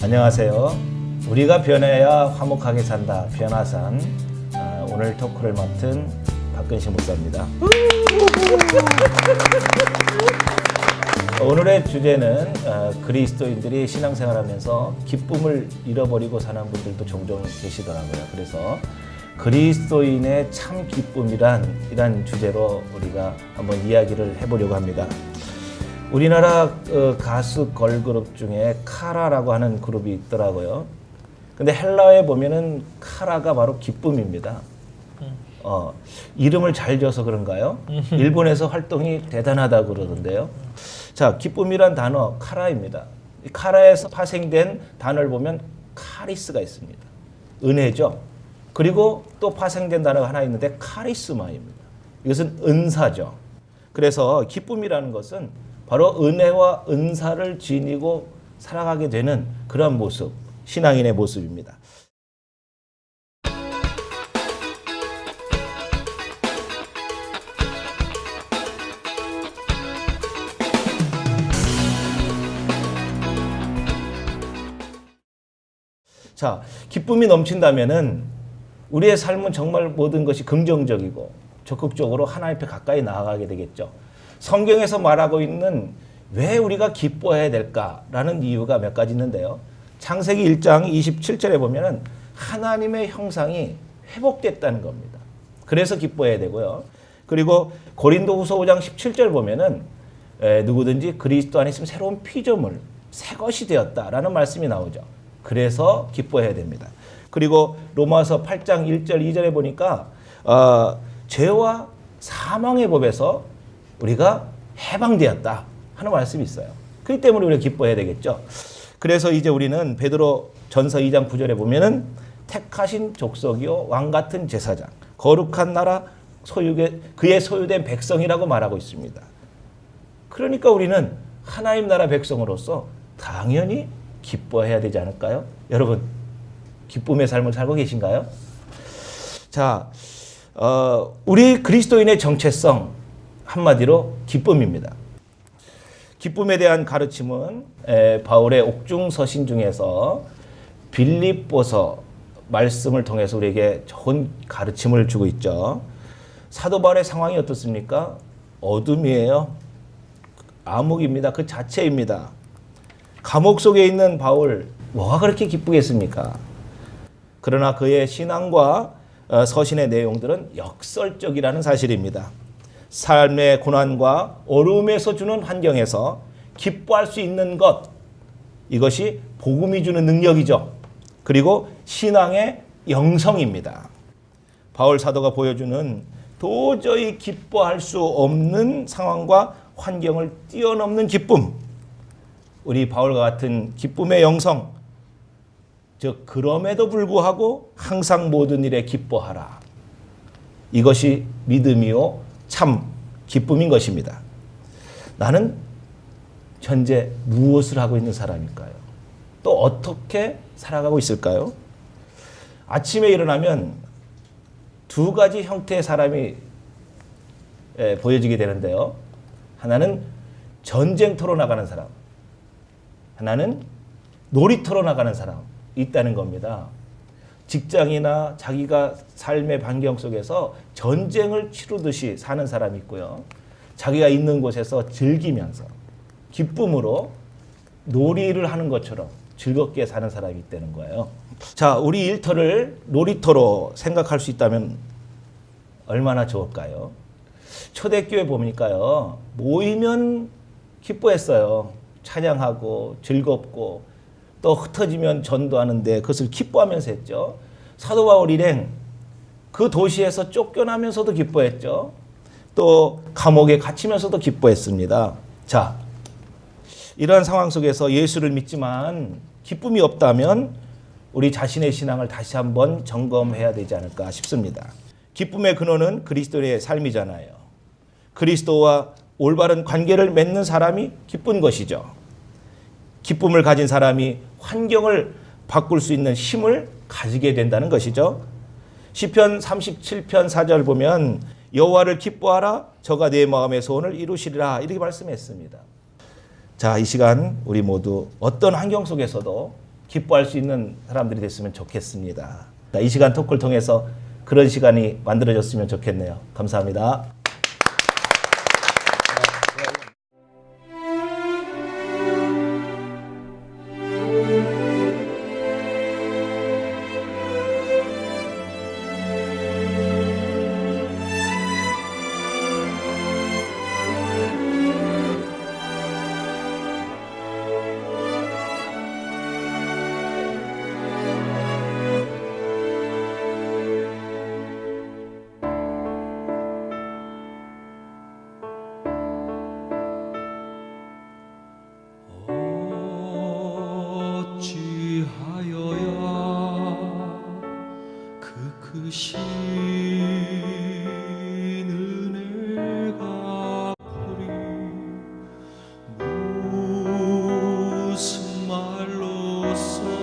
안녕하세요. 우리가 변해야 화목하게 산다. 변화산 아, 오늘 토크를 맡은 박근식 목사입니다. 오늘의 주제는 어, 그리스도인들이 신앙생활하면서 기쁨을 잃어버리고 사는 분들도 종종 계시더라고요. 그래서 그리스도인의 참 기쁨이란 이란 주제로 우리가 한번 이야기를 해보려고 합니다. 우리나라 어, 가수 걸그룹 중에 카라라고 하는 그룹이 있더라고요. 근데 헬라어에 보면은 카라가 바로 기쁨입니다. 어, 이름을 잘 지어서 그런가요? 일본에서 활동이 대단하다 그러던데요. 자, 기쁨이란 단어 카라입니다. 이 카라에서 파생된 단어를 보면 카리스가 있습니다. 은혜죠. 그리고 또 파생된 단어가 하나 있는데 카리스마입니다. 이것은 은사죠. 그래서 기쁨이라는 것은 바로 은혜와 은사를 지니고 살아가게 되는 그런 모습, 신앙인의 모습입니다. 자, 기쁨이 넘친다면은 우리의 삶은 정말 모든 것이 긍정적이고 적극적으로 하나님 앞에 가까이 나아가게 되겠죠. 성경에서 말하고 있는 왜 우리가 기뻐해야 될까라는 이유가 몇 가지 있는데요. 창세기 1장 27절에 보면은 하나님의 형상이 회복됐다는 겁니다. 그래서 기뻐해야 되고요. 그리고 고린도후서 5장 17절 보면은 에, 누구든지 그리스도 안에 있으면 새로운 피조물, 새 것이 되었다라는 말씀이 나오죠. 그래서 기뻐해야 됩니다. 그리고 로마서 8장 1절 2절에 보니까 어, 죄와 사망의 법에서 우리가 해방되었다 하는 말씀이 있어요. 그렇기 때문에 우리가 기뻐해야 되겠죠. 그래서 이제 우리는 베드로 전서 2장 9절에 보면은 택하신 족속이요 왕 같은 제사장 거룩한 나라 소유의 그의 소유된 백성이라고 말하고 있습니다. 그러니까 우리는 하나님 나라 백성으로서 당연히 기뻐해야 되지 않을까요? 여러분 기쁨의 삶을 살고 계신가요? 자, 어, 우리 그리스도인의 정체성 한마디로 기쁨입니다. 기쁨에 대한 가르침은 에, 바울의 옥중 서신 중에서 빌립보서 말씀을 통해서 우리에게 좋은 가르침을 주고 있죠. 사도 바울의 상황이 어떻습니까? 어둠이에요. 암흑입니다. 그 자체입니다. 감옥 속에 있는 바울 뭐가 그렇게 기쁘겠습니까? 그러나 그의 신앙과 어, 서신의 내용들은 역설적이라는 사실입니다. 삶의 고난과 어려움에서 주는 환경에서 기뻐할 수 있는 것 이것이 복음이 주는 능력이죠. 그리고 신앙의 영성입니다. 바울 사도가 보여주는 도저히 기뻐할 수 없는 상황과 환경을 뛰어넘는 기쁨. 우리 바울과 같은 기쁨의 영성. 즉 그럼에도 불구하고 항상 모든 일에 기뻐하라. 이것이 믿음이요 참 기쁨인 것입니다. 나는 현재 무엇을 하고 있는 사람일까요? 또 어떻게 살아가고 있을까요? 아침에 일어나면 두 가지 형태의 사람이 예, 보여지게 되는데요. 하나는 전쟁터로 나가는 사람, 하나는 놀이터로 나가는 사람 있다는 겁니다. 직장이나 자기가 삶의 반경 속에서 전쟁을 치르듯이 사는 사람이 있고요. 자기가 있는 곳에서 즐기면서 기쁨으로 놀이를 하는 것처럼 즐겁게 사는 사람이 있다는 거예요. 자, 우리 일터를 놀이터로 생각할 수 있다면 얼마나 좋을까요? 초대교회 보니까요, 모이면 기뻐했어요. 찬양하고 즐겁고 또 흩어지면 전도하는데 그것을 기뻐하면서 했죠. 사도 바울 일행 그 도시에서 쫓겨나면서도 기뻐했죠. 또 감옥에 갇히면서도 기뻐했습니다. 자, 이러한 상황 속에서 예수를 믿지만 기쁨이 없다면 우리 자신의 신앙을 다시 한번 점검해야 되지 않을까 싶습니다. 기쁨의 근원은 그리스도의 삶이잖아요. 그리스도와 올바른 관계를 맺는 사람이 기쁜 것이죠. 기쁨을 가진 사람이 환경을 바꿀 수 있는 힘을 가지게 된다는 것이죠. 시편 37편 4절 보면 여호와를 기뻐하라 저가 내 마음의 소원을 이루시리라 이렇게 말씀했습니다. 자, 이 시간 우리 모두 어떤 환경 속에서도 기뻐할 수 있는 사람들이 됐으면 좋겠습니다. 자, 이 시간 토크를 통해서 그런 시간이 만들어졌으면 좋겠네요. 감사합니다. 말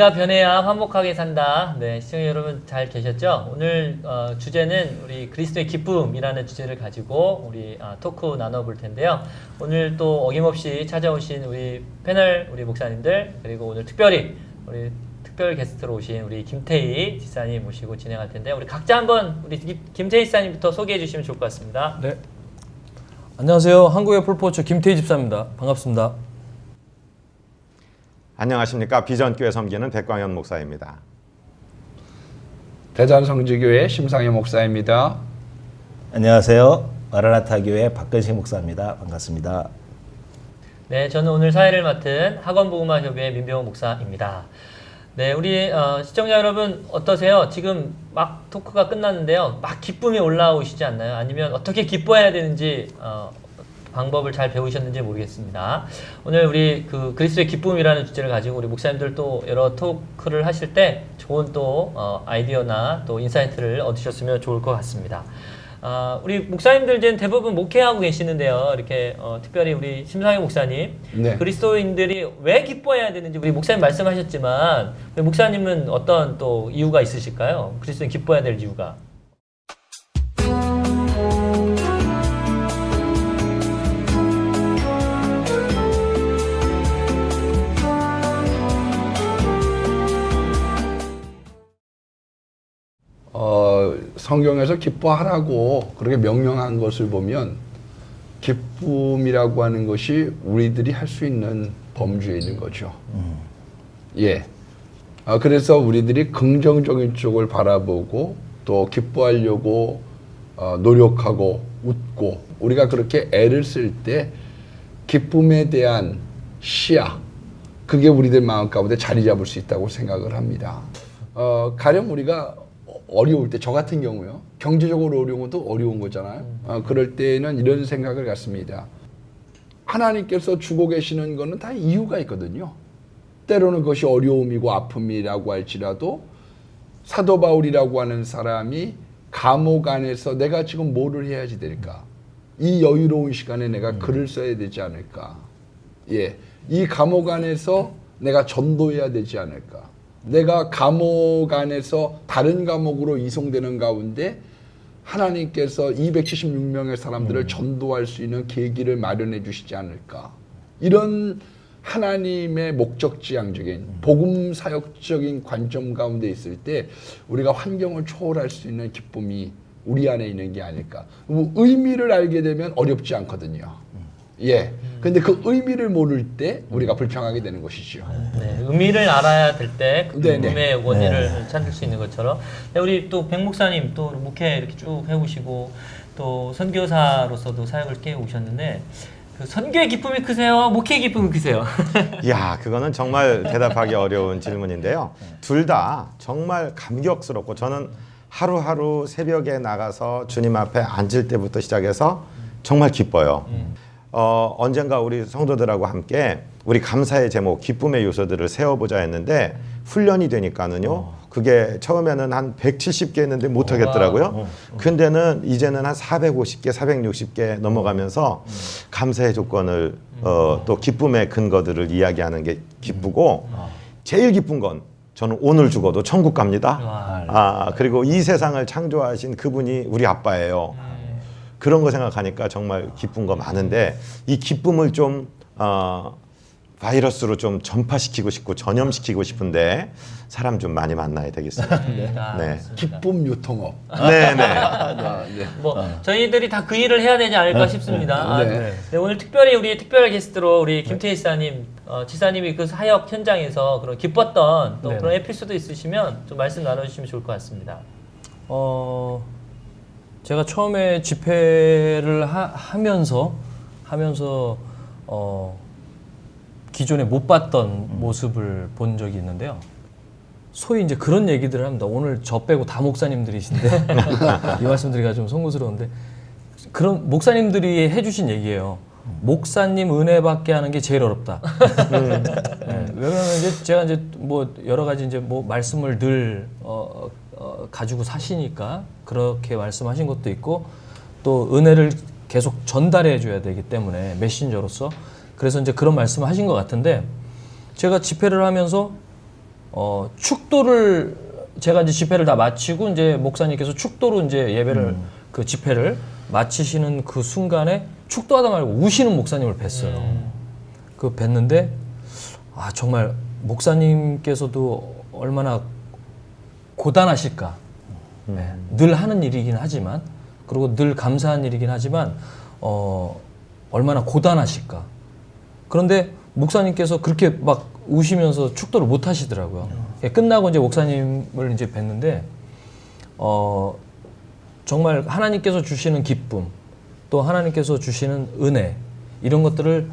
우리가 변해야 화목하게 산다. 네, 시청자 여러분 잘 계셨죠? 오늘 어, 주제는 우리 그리스도의 기쁨이라는 주제를 가지고 우리 아, 토크 나눠볼 텐데요. 오늘 또 어김없이 찾아오신 우리 패널 우리 목사님들 그리고 오늘 특별히 우리 특별 게스트로 오신 우리 김태희 지사님 모시고 진행할 텐데 우리 각자 한번 우리 김- 김태희 지사님부터 소개해 주시면 좋을 것 같습니다. 네. 안녕하세요. 한국의 풀포츠 김태희 집사입니다. 반갑습니다. 안녕하십니까 비전교회 섬기는 백광현 목사입니다. 대전성지교회 심상현 목사입니다. 안녕하세요. 마라나타 교회 박근식 목사입니다. 반갑습니다. 네, 저는 오늘 사회를 맡은 학원보음화 협의회 민병호 목사입니다. 네, 우리 어, 시청자 여러분 어떠세요? 지금 막 토크가 끝났는데요. 막 기쁨이 올라오시지 않나요? 아니면 어떻게 기뻐해야 되는지 어, 방법을 잘 배우셨는지 모르겠습니다. 오늘 우리 그 그리스도의 기쁨이라는 주제를 가지고 우리 목사님들 또 여러 토크를 하실 때 좋은 또 어, 아이디어나 또 인사이트를 얻으셨으면 좋을 것 같습니다. 아, 우리 목사님들 이제 대부분 목회하고 계시는데요. 이렇게 어, 특별히 우리 심상희 목사님 네. 그리스도인들이 왜 기뻐해야 되는지 우리 목사님 말씀하셨지만 우리 목사님은 어떤 또 이유가 있으실까요? 그리스도인 기뻐해야 될 이유가? 성경에서 기뻐하라고 그렇게 명령한 것을 보면 기쁨이라고 하는 것이 우리들이 할 수 있는 범주에 있는 거죠. 예. 아, 그래서 우리들이 긍정적인 쪽을 바라보고 또 기뻐하려고 어, 노력하고 웃고 우리가 그렇게 애를 쓸 때 기쁨에 대한 시야 그게 우리들 마음 가운데 자리 잡을 수 있다고 생각을 합니다. 어, 가령 우리가 어려울 때 저 같은 경우요 경제적으로 어려운 것도 어려운 거잖아요. 어, 그럴 때는 이런 생각을 갖습니다. 하나님께서 주고 계시는 거는 다 이유가 있거든요. 때로는 그것이 어려움이고 아픔이라고 할지라도 사도 바울이라고 하는 사람이 감옥 안에서 내가 지금 뭐를 해야지 될까? 이 여유로운 시간에 내가 글을 써야 되지 않을까? 예. 이 감옥 안에서 내가 전도해야 되지 않을까? 내가 감옥 안에서 다른 감옥으로 이송되는 가운데 하나님께서 276명의 사람들을 전도할 수 있는 계기를 마련해 주시지 않을까? 이런 하나님의 목적지향적인 복음 사역적인 관점 가운데 있을 때 우리가 환경을 초월할 수 있는 기쁨이 우리 안에 있는 게 아닐까. 뭐 의미를 알게 되면 어렵지 않거든요. 예. 근데 그 의미를 모를 때 우리가 불평하게 되는 것이죠. 네, 의미를 알아야 될때그 네, 네. 기쁨의 원인을 찾을 수 있는 것처럼 네, 우리 또 백 목사님 또 목회 이렇게 쭉 해오시고 또 선교사로서도 사역을 깨 오셨는데 그 선교의 기쁨이 크세요? 목회의 기쁨이 크세요? 야, 그거는 정말 대답하기 어려운 질문인데요. 둘 다 정말 감격스럽고 저는 하루하루 새벽에 나가서 주님 앞에 앉을 때부터 시작해서 정말 기뻐요. 어, 언젠가 우리 성도들하고 함께 우리 감사의 제목, 기쁨의 요소들을 세워보자 했는데 훈련이 되니까는요. 그게 처음에는 한 170개 했는데 못 하겠더라고요. 근데는 이제는 한 450개, 460개 넘어가면서 감사의 조건을 어, 또 기쁨의 근거들을 이야기하는 게 기쁘고 제일 기쁜 건 저는 오늘 죽어도 천국 갑니다. 와. 아, 그리고 이 세상을 창조하신 그분이 우리 아빠예요. 그런 거 생각하니까 정말 기쁜 거 많은데 이 기쁨을 좀 어, 바이러스로 좀 전파시키고 싶고 전염시키고 싶은데 사람 좀 많이 만나야 되겠습니다. 아, 네. 좋습니다. 기쁨 유통업. 네, 네. 아, 네. 뭐 저희들이 다 그 일을 해야 되지 않을까 싶습니다. 아, 네. 네, 오늘 특별히 우리 특별 게스트로 우리 김태희 지사님, 어, 지사님이 그 사역 현장에서 그런 기뻤던 또 네. 그런 에피소드 있으시면 좀 말씀 나눠주시면 좋을 것 같습니다. 어, 제가 처음에 집회를 하, 면서 하면서 어, 기존에 못 봤던 모습을 본 적이 있는데요. 소위 이제 그런 얘기들을 합니다. 오늘 저 빼고 다 목사님들이신데 이 말씀드리기가 좀 송구스러운데 그런 목사님들이 해주신 얘기예요. 목사님 은혜 받게 하는 게 제일 어렵다. 네, 왜냐면 이제 제가 이제 뭐 여러 가지 이제 뭐 말씀을 늘 어, 어, 가지고 사시니까 그렇게 말씀하신 것도 있고 또 은혜를 계속 전달해 줘야 되기 때문에 메신저로서. 그래서 이제 그런 말씀을 하신 것 같은데 제가 집회를 하면서 어, 축도를 제가 이제 집회를 다 마치고 이제 목사님께서 축도로 이제 예배를 그 집회를 마치시는 그 순간에 축도하다 말고 우시는 목사님을 뵀어요. 그 뵀는데 아 정말 목사님께서도 얼마나 고단하실까. 네, 늘 하는 일이긴 하지만 그리고 늘 감사한 일이긴 하지만 어 얼마나 고단하실까. 그런데 목사님께서 그렇게 막 우시면서 축도를 못 하시더라고요. 예, 끝나고 이제 목사님을 이제 뵀는데 어 정말 하나님께서 주시는 기쁨 또 하나님께서 주시는 은혜 이런 것들을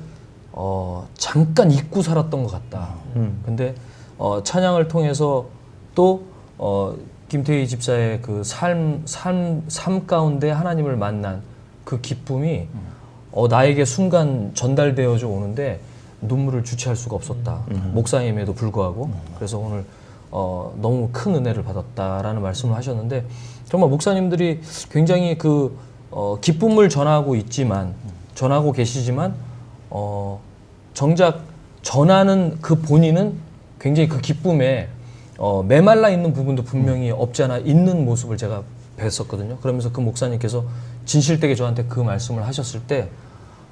어 잠깐 잊고 살았던 것 같다. 근데 어 찬양을 통해서 또 어 김태희 집사의 그 삶, 삶, 삶 가운데 하나님을 만난 그 기쁨이 어, 나에게 순간 전달되어져 오는데 눈물을 주체할 수가 없었다. 목사임에도 불구하고 그래서 오늘 어, 너무 큰 은혜를 받았다라는 말씀을 하셨는데 정말 목사님들이 굉장히 그 어, 기쁨을 전하고 있지만 전하고 계시지만 어, 정작 전하는 그 본인은 굉장히 그 기쁨에 어, 메말라 있는 부분도 분명히 없지 않아 있는 모습을 제가 뵀었거든요. 그러면서 그 목사님께서 진실되게 저한테 그 말씀을 하셨을 때,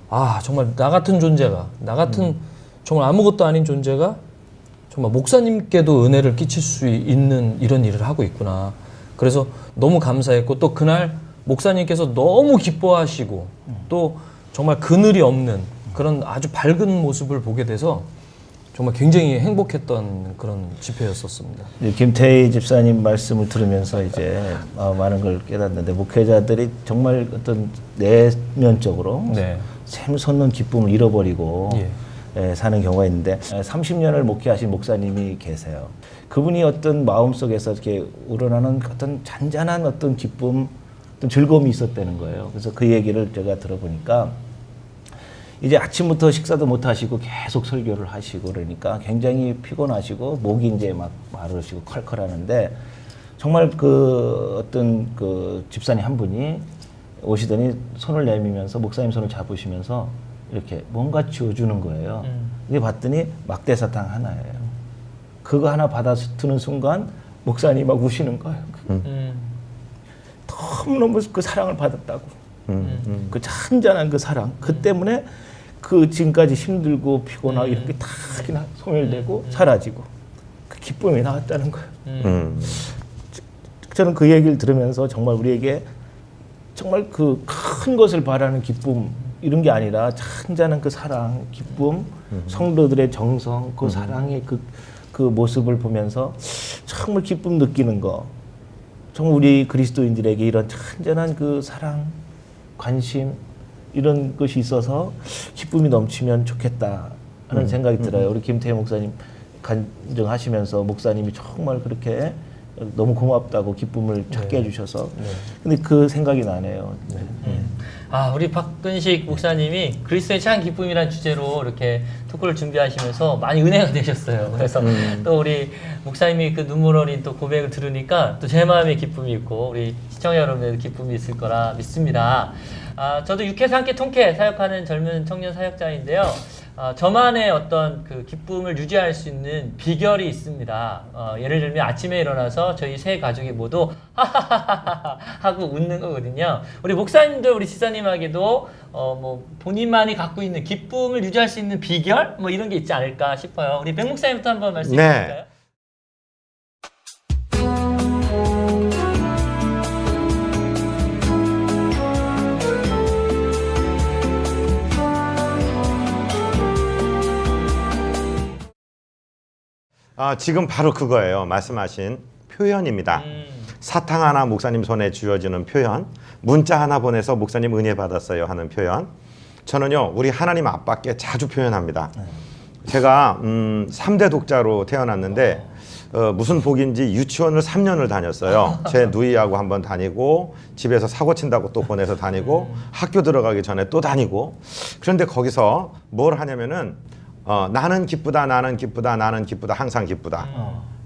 아, 정말 나 같은 존재가, 나 같은 정말 아무것도 아닌 존재가 정말 목사님께도 은혜를 끼칠 수 있는 이런 일을 하고 있구나. 그래서 너무 감사했고 또 그날 목사님께서 너무 기뻐하시고 또 정말 그늘이 없는 그런 아주 밝은 모습을 보게 돼서 정말 굉장히 행복했던 그런 집회였었습니다. 이제 김태희 집사님 말씀을 들으면서 이제 어, 많은 걸 깨닫는데 목회자들이 정말 어떤 내면적으로 네. 샘솟는 기쁨을 잃어버리고 예. 예, 사는 경우가 있는데 30년을 목회하신 목사님이 계세요. 그분이 어떤 마음 속에서 이렇게 우러나는 어떤 잔잔한 어떤 기쁨, 어떤 즐거움이 있었다는 거예요. 그래서 그 얘기를 제가 들어보니까 이제 아침부터 식사도 못 하시고 계속 설교를 하시고 그러니까 굉장히 피곤하시고 목이 이제 막 마르시고 컬컬하는데 정말 그 어떤 그 집사님 한 분이 오시더니 손을 내밀면서 목사님 손을 잡으시면서 이렇게 뭔가 쥐어주는 거예요. 이게 봤더니 막대사탕 하나예요. 그거 하나 받아쓰는 순간 목사님 막 우시는 거예요. 음. 너무너무 그 사랑을 받았다고. 그 잔잔한 그 사랑. 그 때문에 그 지금까지 힘들고 피곤하고 이런 게다 그냥 소멸되고 사라지고 그 기쁨이 나왔다는 거예요. 음. 저는 그 얘기를 들으면서 정말 우리에게 정말 그 큰 것을 바라는 기쁨 이런 게 아니라 잔잔한 그 사랑, 기쁨, 성도들의 정성, 그 사랑의 그, 그 모습을 보면서 정말 기쁨 느끼는 거. 정말 우리 그리스도인들에게 이런 잔잔한 그 사랑, 관심 이런 것이 있어서 기쁨이 넘치면 좋겠다 하는 생각이 들어요. 우리 김태희 목사님 간증하시면서 목사님이 정말 그렇게 너무 고맙다고 기쁨을 찾게 해주셔서. 근데 그 생각이 나네요. 아, 우리 박근식 목사님이 그리스도의 참 기쁨이란 주제로 이렇게 토크를 준비하시면서 많이 은혜가 되셨어요. 그래서 또 우리 목사님이 그 눈물 어린 또 고백을 들으니까 또 제 마음에 기쁨이 있고 우리 시청자 여러분들도 기쁨이 있을 거라 믿습니다. 아, 저도 육회사 함께 통쾌 사역하는 젊은 청년 사역자인데요. 아, 저만의 어떤 그 기쁨을 유지할 수 있는 비결이 있습니다. 어, 예를 들면 아침에 일어나서 저희 세 가족이 모두 하하하하 하고 웃는 거거든요. 우리 목사님들 우리 지사님에게도 어, 뭐 본인만이 갖고 있는 기쁨을 유지할 수 있는 비결 뭐 이런 게 있지 않을까 싶어요. 우리 백 목사님부터 한번 말씀해 네. 주실까요? 아, 지금 바로 그거예요. 말씀하신 표현입니다. 음. 사탕 하나 목사님 손에 쥐어주는 표현, 문자 하나 보내서 목사님 은혜 받았어요 하는 표현. 저는요 우리 하나님 아빠께 자주 표현합니다. 제가 음, 3대 독자로 태어났는데 어, 무슨 복인지 유치원을 3년을 다녔어요. 제 누이하고 한번 다니고 집에서 사고 친다고 또 보내서 다니고 학교 들어가기 전에 또 다니고 그런데 거기서 뭘 하냐면은 어, 나는 기쁘다 나는 기쁘다 나는 기쁘다 항상 기쁘다.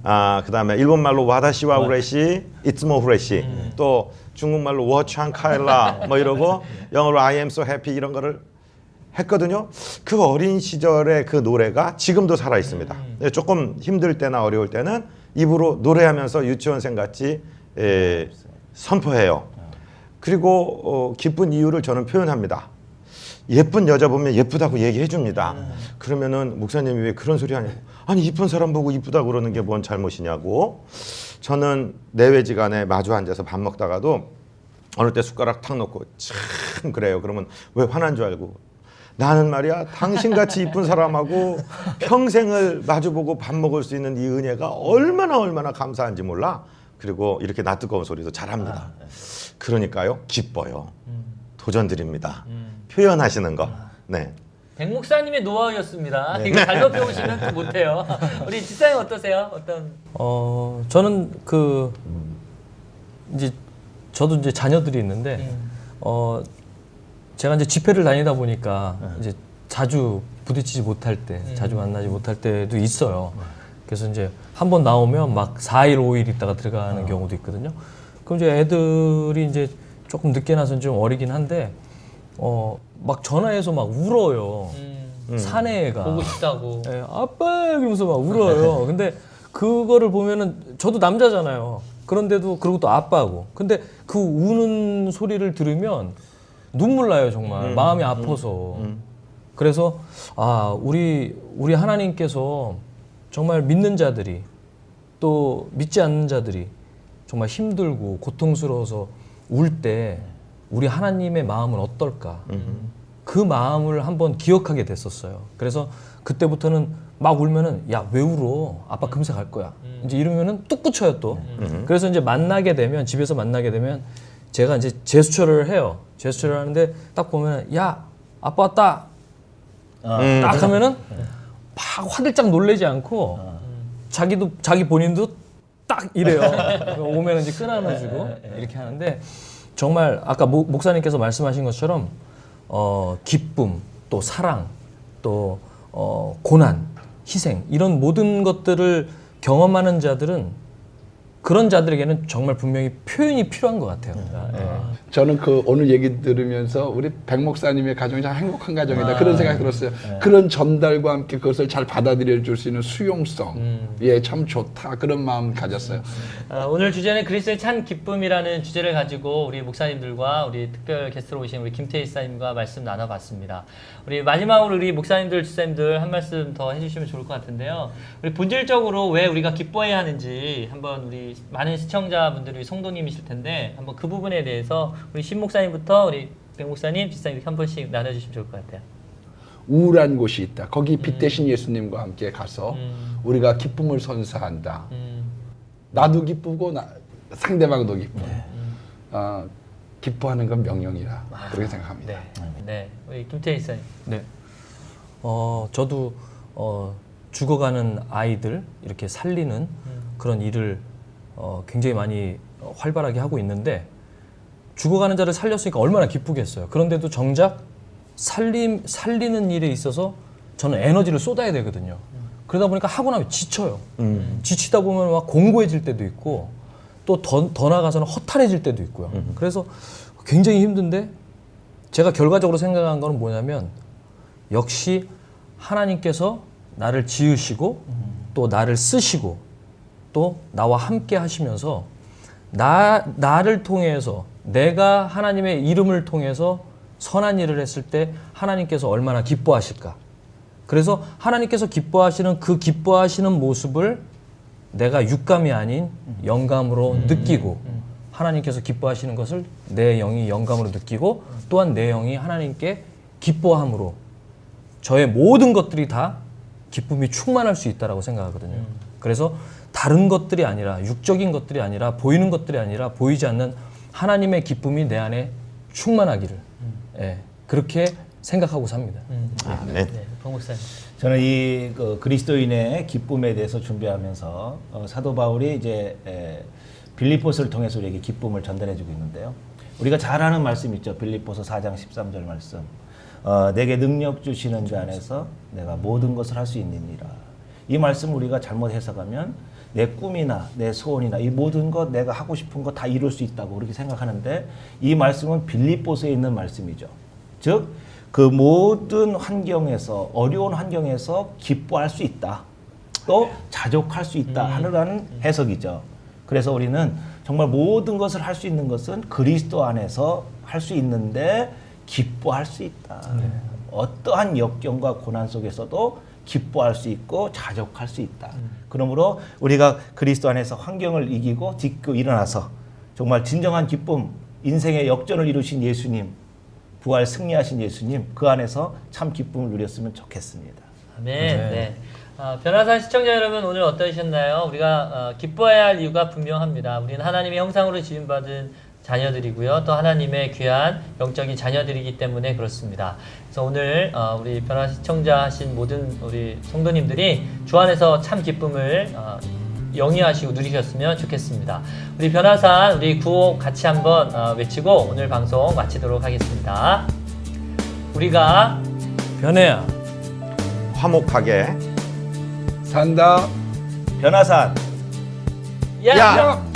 아 그다음에 일본 말로 와다시와 우레시 이츠모 후레시 또 중국말로 워창 카일라 뭐 이러고 영어로 I am so happy 이런 거를 했거든요. 그 어린 시절의 그 노래가 지금도 살아 있습니다. 예, 조금 힘들 때나 어려울 때는 입으로 노래하면서 유치원생 같이 에, 선포해요. 그리고 어, 기쁜 이유를 저는 표현합니다. 예쁜 여자 보면 예쁘다고 얘기해 줍니다. 그러면은 목사님이 왜 그런 소리 하냐고. 아니 이쁜 사람 보고 이쁘다고 그러는 게 뭔 잘못이냐고. 저는 내외지간에 마주 앉아서 밥 먹다가도 어느 때 숟가락 탁 놓고 참 그래요. 그러면 왜 화난 줄 알고 나는 말이야 당신같이 이쁜 사람하고 평생을 마주보고 밥 먹을 수 있는 이 은혜가 얼마나 얼마나 감사한지 몰라. 그리고 이렇게 낯뜨거운 소리도 잘합니다. 그러니까요 기뻐요. 도전 드립니다. 표현하시는 거. 네. 백 목사님의 노하우였습니다. 이거 잘못 배우시면 또 못해요. 우리 지사님 어떠세요? 어떤 어 저는 그 이제 저도 이제 자녀들이 있는데 어 제가 이제 집회를 다니다 보니까 이제 자주 부딪히지 못할 때, 자주 만나지 못할 때도 있어요. 그래서 이제 한 번 나오면 막 4일, 5일 있다가 들어가는 경우도 있거든요. 그럼 이제 애들이 이제 조금 늦게 나서는 좀 어리긴 한데, 어, 막 전화해서 막 울어요. 사내가. 보고 싶다고. 예, 아빠 이러면서 막 울어요. 근데 그거를 보면은 저도 남자잖아요. 그런데도 그리고 또 아빠고. 근데 그 우는 소리를 들으면 눈물 나요 정말 마음이 아파서. 그래서 아 우리 우리 하나님께서 정말 믿는 자들이 또 믿지 않는 자들이 정말 힘들고 고통스러워서 울 때 우리 하나님의 마음은 어떨까? 그 마음을 한번 기억하게 됐었어요. 그래서 그때부터는 막 울면은 야 왜 울어? 아빠 금세 갈 거야. 이제 이러면은 뚝 붙여요 또. 그래서 이제 만나게 되면 집에서 만나게 되면 제가 이제 제스처를 해요. 제스처를 하는데 딱 보면 야 아빠 왔다. 딱 하면은 막 화들짝 놀래지 않고 자기도 자기 본인도 딱 이래요. 오면 이제 끊어주고 이렇게 하는데 정말 아까 목, 목사님께서 말씀하신 것처럼 어, 기쁨 또 사랑 또 어, 고난 희생 이런 모든 것들을 경험하는 자들은 그런 자들에게는 정말 분명히 표현이 필요한 것 같아요. 예. 저는 그 오늘 얘기 들으면서 우리 백 목사님의 가정이 참 행복한 가정이다 그런 생각이 들었어요. 그런 전달과 함께 그것을 잘 받아들여 줄 수 있는 수용성, 예, 참 좋다 그런 마음 가졌어요. 아, 오늘 주제는 그리스도의 찬 기쁨이라는 주제를 가지고 우리 목사님들과 우리 특별 게스트로 오신 우리 김태희 사님과 말씀 나눠봤습니다. 우리 마지막으로 우리 목사님들, 주사님들 한 말씀 더 해주시면 좋을 것 같은데요. 우리 본질적으로 왜 우리가 기뻐해야 하는지 한번 우리 많은 시청자분들이 성도님이실 텐데 한번 그 부분에 대해서 우리 신 목사님부터 우리 백 목사님, 이렇게 한 번씩 나눠주시면 좋을 것 같아요. 우울한 곳이 있다. 거기 빛 대신 예수님과 함께 가서 음. 우리가 기쁨을 선사한다. 음, 나도 기쁘고 나, 상대방도 기뻐. 어, 기뻐하는 건 명령이라 그렇게 생각합니다. 네, 네, 우리 김태희 사님. 네. 어, 저도 어, 죽어가는 아이들 이렇게 살리는 그런 일을 어, 굉장히 많이 어, 활발하게 하고 있는데 죽어가는 자를 살렸으니까 얼마나 기쁘겠어요. 그런데도 정작 살림 살리는 일에 있어서 저는 에너지를 쏟아야 되거든요. 그러다 보니까 하고 나면 지쳐요. 지치다 보면 막 공고해질 때도 있고 또더 더 나가서는 허탈해질 때도 있고요. 그래서 굉장히 힘든데 제가 결과적으로 생각한 거는 뭐냐면 역시 하나님께서 나를 지으시고 또 나를 쓰시고 또 나와 함께 하시면서 나 나를 통해서 내가 하나님의 이름을 통해서 선한 일을 했을 때 하나님께서 얼마나 기뻐하실까? 그래서 하나님께서 기뻐하시는 그 기뻐하시는 모습을 내가 육감이 아닌 영감으로 느끼고 하나님께서 기뻐하시는 것을 내 영이 영감으로 느끼고 또한 내 영이 하나님께 기뻐함으로 저의 모든 것들이 다 기쁨이 충만할 수 있다라고 생각하거든요. 그래서 다른 것들이 아니라 육적인 것들이 아니라 보이는 것들이 아니라 보이지 않는 하나님의 기쁨이 내 안에 충만하기를 예, 그렇게 생각하고 삽니다. 아멘. 네, 박 목사님. 저는 이 그 그리스도인의 기쁨에 대해서 준비하면서 어, 사도 바울이 이제 에, 빌립보스를 통해서 우리에게 기쁨을 전달해주고 있는데요. 우리가 잘 아는 말씀 있죠. 빌립보서 4장 13절 말씀. 어, 내게 능력 주시는 자 안에서 내가 모든 것을 할 수 있느니라. 이 말씀 우리가 잘못 해석하면 내 꿈이나 내 소원이나 이 모든 것 내가 하고 싶은 거 다 이룰 수 있다고 그렇게 생각하는데 이 말씀은 빌립보서에 있는 말씀이죠. 즉 그 모든 환경에서 어려운 환경에서 기뻐할 수 있다. 또 자족할 수 있다 하는 해석이죠. 그래서 우리는 정말 모든 것을 할 수 있는 것은 그리스도 안에서 할 수 있는데 기뻐할 수 있다. 어떠한 역경과 고난 속에서도 기뻐할 수 있고 자족할 수 있다. 그러므로 우리가 그리스도 안에서 환경을 이기고 딛고 일어나서 정말 진정한 기쁨, 인생의 역전을 이루신 예수님, 부활 승리하신 예수님, 그 안에서 참 기쁨을 누렸으면 좋겠습니다. 아멘. 네. 아, 변화산 시청자 여러분 오늘 어떠셨나요? 우리가 어, 기뻐해야 할 이유가 분명합니다. 우리는 하나님의 형상으로 지음받은 자녀들이고요. 또 하나님의 귀한 영적인 자녀들이기 때문에 그렇습니다. 그래서 오늘 어, 우리 변화 시청자 하신 모든 우리 성도님들이 주 안에서 참 기쁨을 어, 영위하시고 누리셨으면 좋겠습니다. 우리 변화산 우리 구호 같이 한번 어, 외치고 오늘 방송 마치도록 하겠습니다. 우리가 변해야 화목하게 산다. 변화산 야! 야!